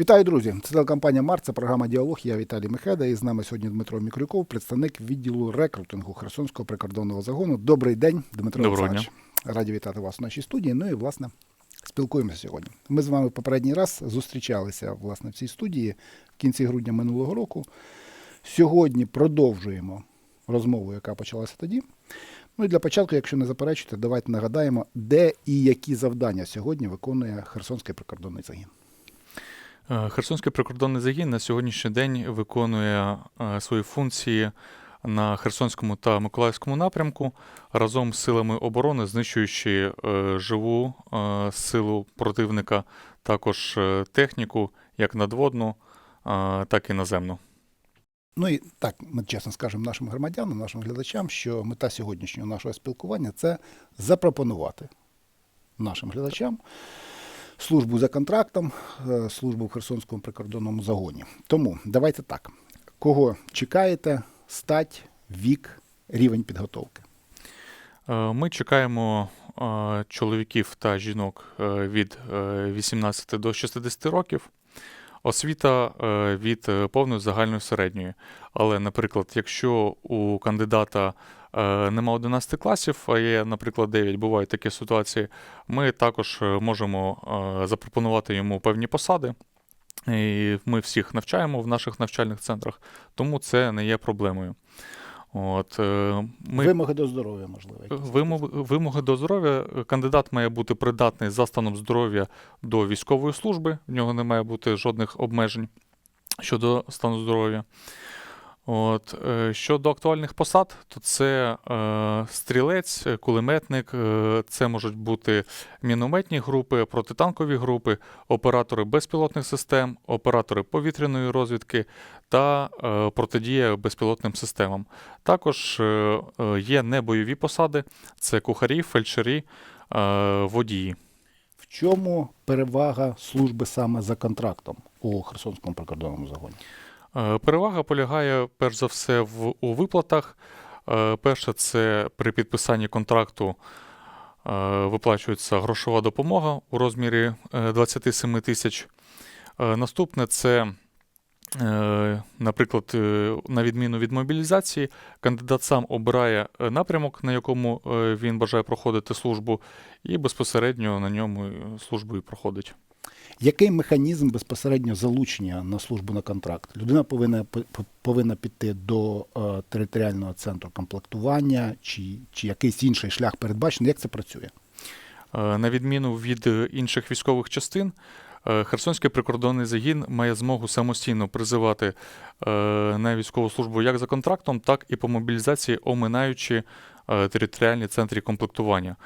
Вітаю, друзі! Це телекомпанія Март, це програма Діалог. Я Віталій Мехеда. І з нами сьогодні Дмитро Мікрюков, представник відділу рекрутингу Херсонського прикордонного загону. Добрий день, Дмитро Олександрович. Раді вітати вас у нашій студії. Ну і власне спілкуємося сьогодні. Ми з вами попередній раз зустрічалися власне в цій студії в кінці грудня минулого року. Сьогодні продовжуємо розмову, яка почалася тоді. Ну і для початку, якщо не заперечуєте, давайте нагадаємо, де і які завдання сьогодні виконує Херсонський прикордонний загін. Е, Херсонський прикордонний загін на сьогоднішній день виконує е, свої функції на Херсонському та Миколаївському напрямку разом з силами оборони, знищуючи е, живу силу противника, також техніку, як надводну, так і наземну. Ну і так, ми чесно скажемо нашим громадянам, нашим глядачам, що мета сьогоднішнього нашого спілкування це запропонувати нашим глядачам службу за контрактом, е, службу в Херсонському прикордонному загоні. Тому давайте так. Кого чекаєте, стать, вік, рівень підготовки. Е, Ми чекаємо е, чоловіків та жінок від е, 18 до 60 років. Освіта від повної загальної середньої. Але, наприклад, якщо у кандидата нема 11 класів, а є, наприклад, 9, бувають такі ситуації, ми також е, можемо е, запропонувати йому певні посади. І ми всіх навчаємо в наших навчальних центрах, тому це не є проблемою. От, е, ми... Вимоги до здоров'я, можливо. Вимоги, вимоги до здоров'я. Кандидат має бути придатний за станом здоров'я до військової служби. В нього не має бути жодних обмежень щодо стану здоров'я. От, е, щодо актуальних посад, то це е, стрілець, е, кулеметник, е, це можуть бути мінометні групи, протитанкові групи, оператори безпілотних систем, оператори повітряної розвідки та е, протидія безпілотним системам. Також е, е, є небойові посади: це кухарі, фельдшері, е, водії. В чому перевага служби саме за контрактом у Херсонському прикордонному загоні? Е, Перевага полягає перш за все в у виплатах. Е, Перше, це при підписанні контракту е, виплачується грошова допомога у розмірі е, 27 тисяч. Наступне це, наприклад, на відміну від мобілізації, кандидат сам обирає напрямок, на якому він бажає проходити службу, і безпосередньо на ньому службу і проходить. Який механізм безпосередньо залучення на службу на контракт? Людина повинна повинна піти до е, територіального центру комплектування, чи, чи якийсь інший шлях передбачений? Як це працює? Е, На відміну від е, інших військових частин, е, Херсонський прикордонний загін має змогу самостійно призивати на військову службу як за контрактом, так і по мобілізації, оминаючи територіальні центри комплектування.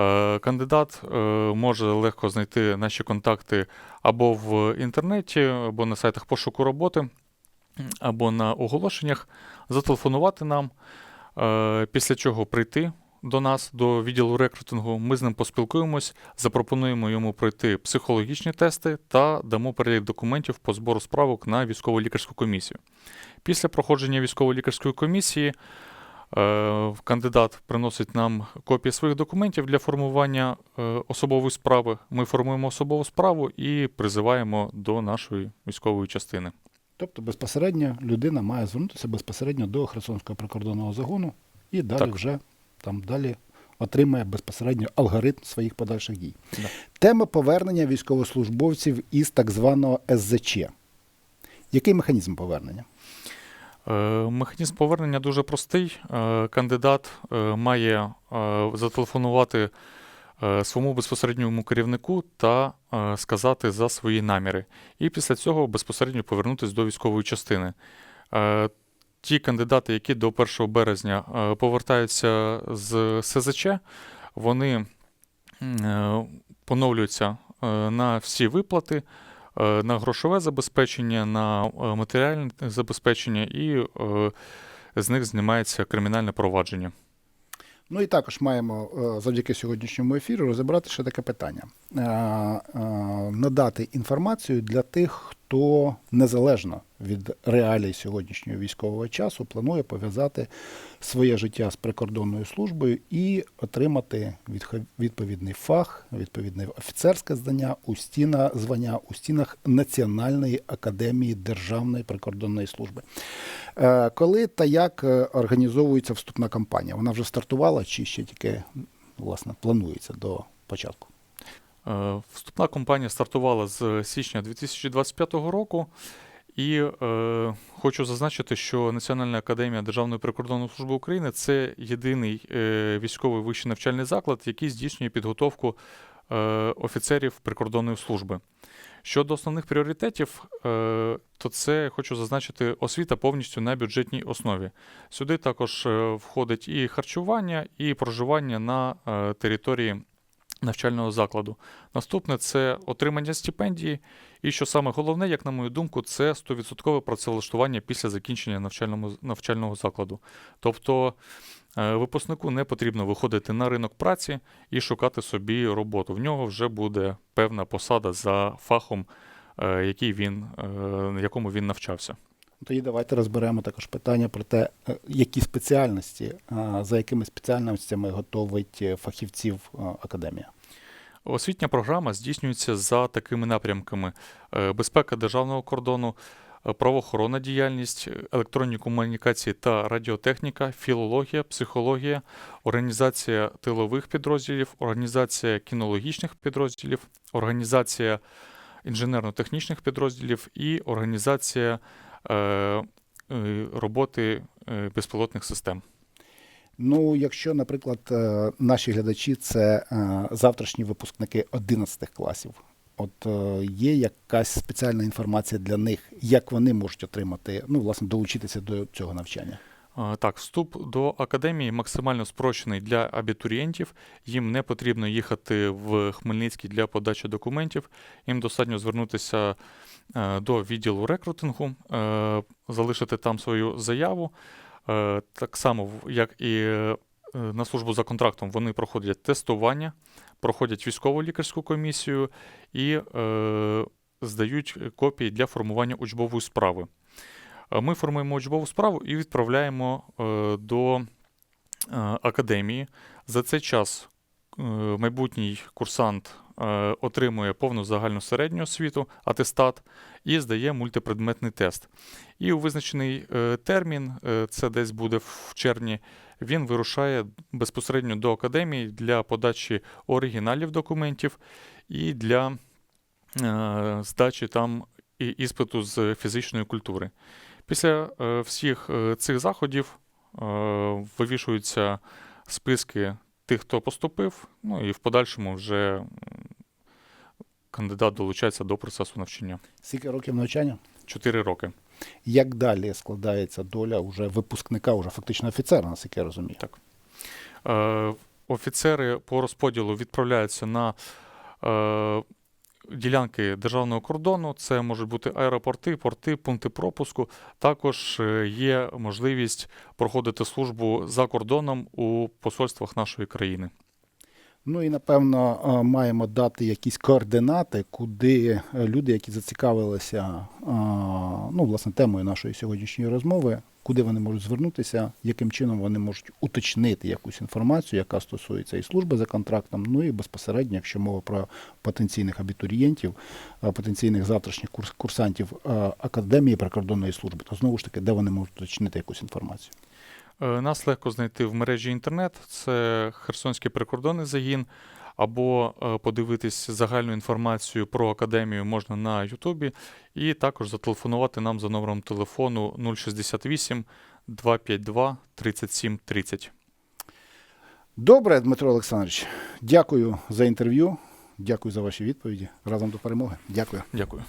Е, Кандидат е, може легко знайти наші контакти або в інтернеті, або на сайтах пошуку роботи, або на оголошеннях, зателефонувати нам, е, після чого прийти до нас, до відділу рекрутингу. Ми з ним поспілкуємось, запропонуємо йому пройти психологічні тести та дамо перелік документів по збору справок на військово-лікарську комісію. Після проходження військово-лікарської комісії кандидат приносить нам копії своїх документів для формування е, особової справи. Ми формуємо особову справу і призиваємо до нашої військової частини. Тобто безпосередньо людина має звернутися безпосередньо до Херсонського прикордонного загону і далі Так. вже там далі отримає безпосередньо алгоритм своїх подальших дій. Да. Тема повернення військовослужбовців із так званого СЗЧ. Який механізм повернення? Е, Механізм повернення дуже простий. Е, Кандидат е, має зателефонувати своєму безпосередньому керівнику та сказати за свої наміри. І після цього безпосередньо повернутися до військової частини. Ті кандидати, які до 1 березня повертаються з СЗЧ, вони поновлюються на всі виплати, на грошове забезпечення, на е, матеріальне забезпечення, і е, з них знімається кримінальне провадження. Ну і також маємо е, завдяки сьогоднішньому ефіру розібрати ще таке питання: Е, е, надати інформацію для тих, хто незалежно від реалій сьогоднішнього військового часу, планує пов'язати своє життя з прикордонною службою і отримати відповідний фах, відповідне офіцерське звання у стінах звання у стінах Національної академії Державної прикордонної служби. Е, Коли та як е, організовується вступна кампанія? Вона вже стартувала чи ще тільки власне планується до початку? Е, Вступна кампанія стартувала з січня 2025 року. І е, хочу зазначити, що Національна академія Державної прикордонної служби України це єдиний е, військовий вищий навчальний заклад, який здійснює підготовку е, офіцерів прикордонної служби. Щодо основних пріоритетів, е, то це хочу зазначити освіта повністю на бюджетній основі. Сюди також е, входить і харчування, і проживання на е, території навчального закладу. Наступне це отримання стипендії. І що саме головне, як на мою думку, це 100% працевлаштування після закінчення навчального, навчального закладу. Тобто е, випускнику не потрібно виходити на ринок праці і шукати собі роботу. В нього вже буде певна посада за фахом, е, який він, е, якому він навчався. Тоді давайте розберемо також питання про те, які спеціальності, за якими спеціальностями готовить фахівців академія. Освітня програма здійснюється за такими напрямками: е, безпека державного кордону, е, правоохоронна діяльність, е, електронні комунікації та радіотехніка, філологія, психологія, організація тилових підрозділів, організація кінологічних підрозділів, організація інженерно-технічних підрозділів і організація роботи безпілотних систем. Ну, якщо, наприклад, е, наші глядачі це е, завтрашні випускники 11 класів, от е, є якась спеціальна інформація для них, як вони можуть отримати, ну, власне, долучитися до цього навчання. Так, вступ до академії максимально спрощений для абітурієнтів. Їм не потрібно їхати в Хмельницький для подачі документів. Їм достатньо звернутися до відділу рекрутингу, залишити там свою заяву. Е, Так само, як і е, на службу за контрактом, вони проходять тестування, проходять військову лікарську комісію і е, здають копії для формування учбової справи. Ми формуємо учбову справу і відправляємо до академії. За цей час майбутній курсант отримує повну загальну середню освіту, атестат і здає мультипредметний тест. І у визначений е, термін, е, це десь буде в червні, він вирушає безпосередньо до академії для подачі оригіналів документів і для е, здачі там іспиту з фізичної культури. Після е, всіх е, цих заходів е, вивішуються списки тих, хто поступив, ну і в подальшому вже кандидат долучається до процесу навчання. Скільки років навчання? Чотири роки. Як далі складається доля уже випускника, уже фактично офіцера, наскільки я розумію? Так. Е, офіцери по розподілу відправляються на е, ділянки державного кордону. Це можуть бути аеропорти, порти, пункти пропуску. Також е, є можливість проходити службу за кордоном у посольствах нашої країни. Ну і напевно е, маємо дати якісь координати, куди е, люди, які зацікавилися е, ну, власне, темою нашої сьогоднішньої розмови, куди вони можуть звернутися, яким чином вони можуть уточнити якусь інформацію, яка стосується і служби за контрактом, ну і безпосередньо, якщо мова про потенційних абітурієнтів, потенційних завтрашніх курс- курсантів Академії прикордонної служби, то знову ж таки, де вони можуть уточнити якусь інформацію. Е, Нас легко знайти в мережі інтернет, це Херсонський прикордонний загін, або е, подивитись загальну інформацію про академію можна на Ютубі, і також зателефонувати нам за номером телефону 068 252 37 30. Добре, Дмитро Олександрович, дякую за інтерв'ю. Дякую за ваші відповіді. Разом до перемоги. Дякую. Дякую.